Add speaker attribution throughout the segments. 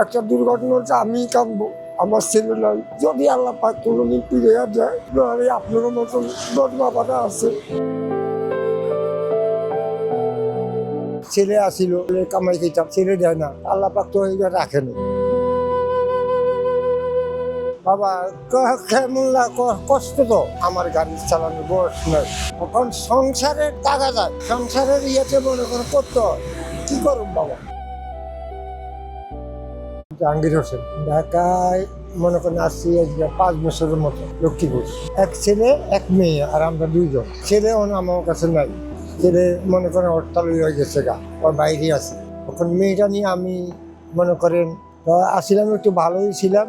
Speaker 1: একটা দুর্ঘটনা হচ্ছে, আমি কাঁদবো আমার ছেলে নাই। যদি আল্লাহ পাক কোনো দিন ফিরে যায় নাহলে আপনারও মতন দশ বাবাটা আছে। ছেলে আসিল কামাই খেতাম ছেলে দেয় না। আল্লাহ পাক তো এইবার রাখেনি বাবা, ক- কেমন কষ্ট তো? আমার গাড়ি চালানো বয়স নাই। এখন সংসারের টাকা যায়। সংসারের ইয়েতে মনে করো করতে কি করুন বাবা? জাহাঙ্গীর হোসেন। ঢাকায় মনে করেন আসছি পাঁচ বছরের মতো, লক্ষ্মীপুর। এক ছেলে, এক মেয়ে আর আমরা দুইজন। ছেলে আমার কাছে নাই। ছেলে মনে করেন হরতাল হয়ে গেছে গা, ওর বাইরে আছে। এখন মেয়েটা নিয়ে আমি মনে করেন আসিলাম একটু ভালোই ছিলাম।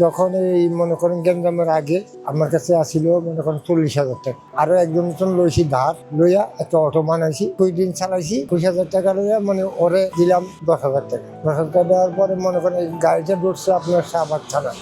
Speaker 1: যখন এই মনে করেন গেঞ্জামের আগে আমার কাছে আসিল, মনে করেন চল্লিশ হাজার টাকা। আরও একজন মতন লইছি ধার, লইয়া একটা অটো বানাইছি কুড়ি দিন চালাইছি কুড়ি হাজার টাকা লইয়া মানে ওরে দিলাম দশ হাজার টাকা। দশ হাজার টাকা দেওয়ার পরে মনে করেন এই গাড়িটা ধরছে আপনার শাহবাগ থানা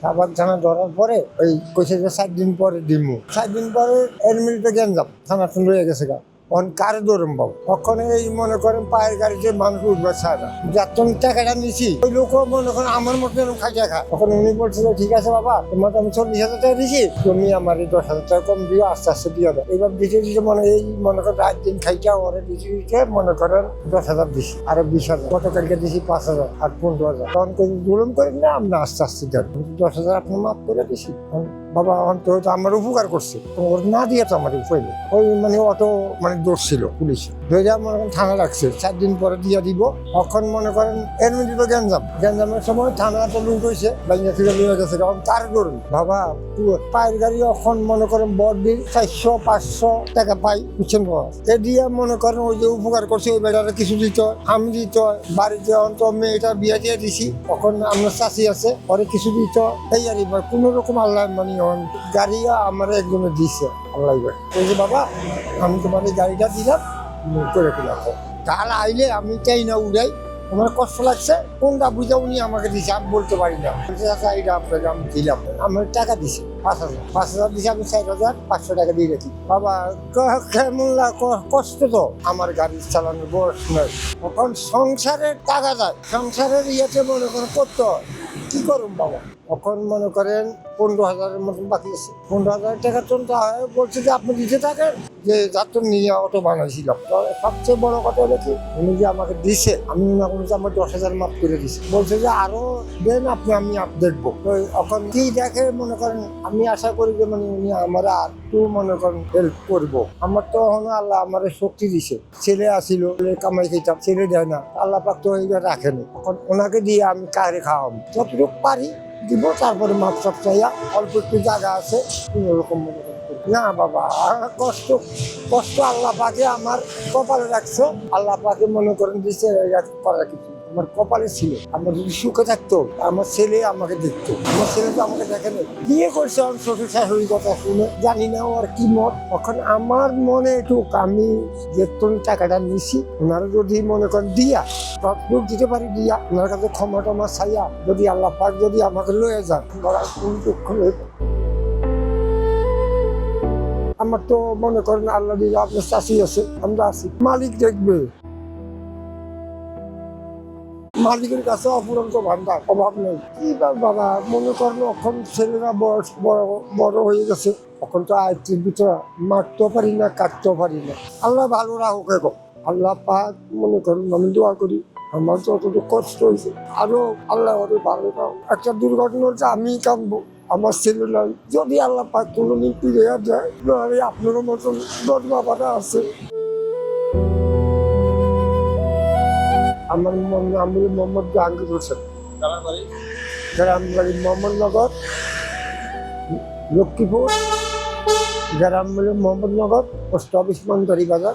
Speaker 1: শাহবাগ থানা ধরার পরে ওই কইছে যে সাত দিন পরে দিমু। সাত দিন পরে এর মিনিটে গেঞ্জাম থানা রয়ে গেছে গা। অন কারে ধরুন বাবু? তখন এই মনে করেন পায়ের গাড়িতে মানুষ উঠবে চায় না। যখন টাকাটা নিছি ওই লোকও মনে করেন আমার মতো এরকম খাইয়া খা। তখন উনি বলছে যে, ঠিক আছে বাবা তোমার তো আমি চল্লিশ হাজার টাকা দিছি তুমি আমার এই দশ হাজার টাকা কম দিও আস্তে আস্তে দাও এবার দিতে দিতে মানে এই মনে করেন রাত দিন খাইটা ওরে দিতে দিতে মনে করেন দশ হাজার দিছি আর বিশ হাজার। গতকালকে দিছি পাঁচ হাজার আর পনেরো হাজার। তখন জুলুম করেন না আমরা আস্তে আস্তে দেন দশ হাজার আপনি মাফ করে দিছি। বাবা, অন্তত তো আমার উপকার করছে। ওর না দিয়ে তো আমার উপায়। ওই মানে অটো মানে দোষ ছিল পুলিশ। ধরে মনে করেন থানা রাখছে। চার দিন পরে দিয়ে দিব। তখন মনে করেন এর মধ্যে তো গ্যাঞ্জাম। গ্যাঞ্জামের সময় থানা তো লুট হয়েছে, বাইরে থেকে লিয়ে গেছে। তখন কার করুন বাবা পায়ের গাড়ি এখন মনে করেন বডির চারশো, পাঁচশো টাকা পাই বুঝছেন বাবা এ দিয়ে মনে করেন ওই যে উপকার করছে, ওই বেটারে কিছু দিত আমি দিত বাড়িতে অন্ত মেয়েটা বিয়ে দিয়ে দিছি। তখন আমার চাষি আছে পরে কিছু দিত। এই আর কোনো রকম আল্লাহ মানে অন গাড়ি আমার একজনে দিছে এবার ওই বাবা, আমি তোমার গাড়িটা দিলাম করে ফেলাম কাল আইলে আমি চাই না উড়াই। আমার কষ্ট লাগছে, কোনটা বুঝে উনি আমাকে দিছে, আমি বলতে পারি না। বলছে চাচা এটা আপনাকে আমি দিলাম। আমার টাকা দিছে, পাঁচ হাজার। পাঁচ হাজার দিছে, আমি ষাট হাজার পাঁচশো টাকা দিয়ে রাখি বাবা কেমন কষ্ট তো? আমার গাড়ি চালানোর বয়স নয় এখন সংসারের টাকা যায়। সংসারের ইয়েতে মনে করেন করতে কি করুন বাবা? তখন মনে করেন পনেরো হাজারের মতন বাকি আছে। পনেরো হাজার টাকা তো হয়, বলছে যে আপনি দিতে থাকেন। যে তো নিয়ে অটো বানাইছিলাম তো সবচেয়ে বড় কথা হলো কি, উনি যে আমাকে দিছে, আমি কোনো যে আমার দশ হাজার মাফ করে দিছে। বলছে যে আরও দেন আপনি, আমি দেখব তো এখন কি দেখে মনে করেন, আমি আশা করি যে মানে উনি আমার আর একটু মনে করেন হেল্প করব। আমার তো এখন আল্লাহ আমার শক্তি দিছে। ছেলে আসিল কামাই খেতাম, ছেলে দেয় না। আল্লাহ পাক তো রাখেনি। এখন ওনাকে দিয়ে আমি কারে খাওয়াবো? যতটুকু পারি দিব, তারপরে মাপ সব চাইয়া অল্প একটু জায়গা আছে কোনো মনে। না বাবা কষ্ট কষ্ট আল্লাহ পাকে, আমার কপালে রাখছো আল্লাহ পাকে মনে করেন দিচ্ছে করার কিছু আমার কপালে ছিল। আমার যদি সুখে থাকতো, আমার ছেলে আমাকে দেখতো। আমার ছেলে তো আমাকে দেখে নেই। বিয়ে করছে আমার শ্বশুর শাশুড়ির কথা শুনে। জানি না আর কি মত। তখন আমার মনে একটু আমি যে তোর টাকাটা নিছি, ওনারা যদি মনে করেন দিয়া তৎপুর দিতে পারি দিয়া, ওনার কাছে ক্ষমা টমা চাইয়া, যদি আল্লাহ পাক যদি আমাকে লয়ে যান দুঃখ আমার তো মনে করেন আল্লাহ আপনার চাষি আছে, আমরা আছি। মালিক দেখবে। মালিকের কাছে অপুরন্ত ভান্ডার, অভাব নেই। কি বাবা, মনে করেন এখন ছেলেরা বয়স বড় বড় হয়ে গেছে। এখন তো আয়ত্রের ভিতরে, মারতেও পারি না, কাটতেও পারি না। আল্লাহ ভালো রাখুক এখন। আল্লাহ পাক, মনে করেন আমি দোয়া করি, আমার যতটুকু কষ্ট হয়েছে, আরও আল্লাহ ওরে ভালো রাখো একটা দুর্ঘটনা হচ্ছে আমি কাঁদবো, আমার ছেলে নাই। যদি আল্লাহ পাক কোনো দিন ফিরে যায় আপনারও মতন দশ বাবাটা আছে। আমার আমি মোহাম্মদ জাহাঙ্গীর হোসেন। গ্রাম বাড়ি? মোহাম্মদনগর লক্ষ্মীপুর। গ্রাম মোহাম্মদনগর পোস্ট অফিস মন্দারি বাজার